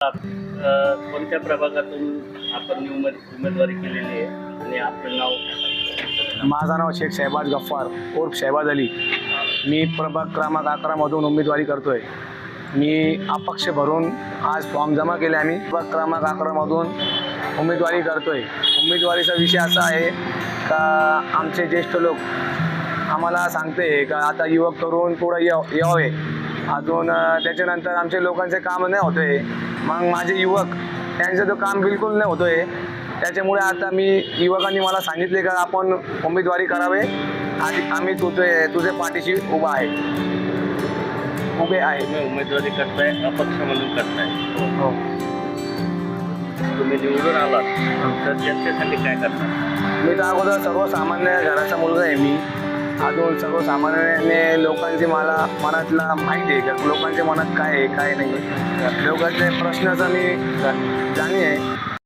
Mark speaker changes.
Speaker 1: कोणत्या प्रभागातून आपण उमेद उमेदवारी केलेली आहे आणि आपलं नाव?
Speaker 2: माझं नाव शेख शहबाज गफ्फार ओर्फ शहबाज अली. मी प्रभाग क्रमांक अकरामधून उमेदवारी करतोय. मी अपक्ष भरून आज फॉर्म जमा केले आम्ही. प्रभाग क्रमांक अकरामधून उमेदवारी करतोय. उमेदवारीचा विषय असा आहे का आमचे ज्येष्ठ लोक आम्हाला सांगते का आता युवक करून पुढं यावे अजून त्याच्यानंतर आमच्या लोकांचे काम नाही होते. मग माझे युवक त्यांचं तो काम बिलकुल नाही होतोय त्याच्यामुळे आता मी युवकांनी मला सांगितले का आपण उमेदवारी करावे आणि आम्ही तुझे तुझे पाठीशी उभा आहे. उभे आहे.
Speaker 1: उमेदवारी करताय अपक्ष म्हणून करताय.
Speaker 2: हो.
Speaker 1: तुम्ही निवडून आलात. तर जनतेसाठी काय करणार?
Speaker 2: मी तर अगोदर सर्वसामान्य घराचा मुलगा आहे मी. अजून सर्वसामान्याने लोकांचे मला मनातला माहिती आहे का लोकांच्या मनात काय आहे काय नाही आहे. लोकांचे प्रश्नाचा मी जाणी आहे.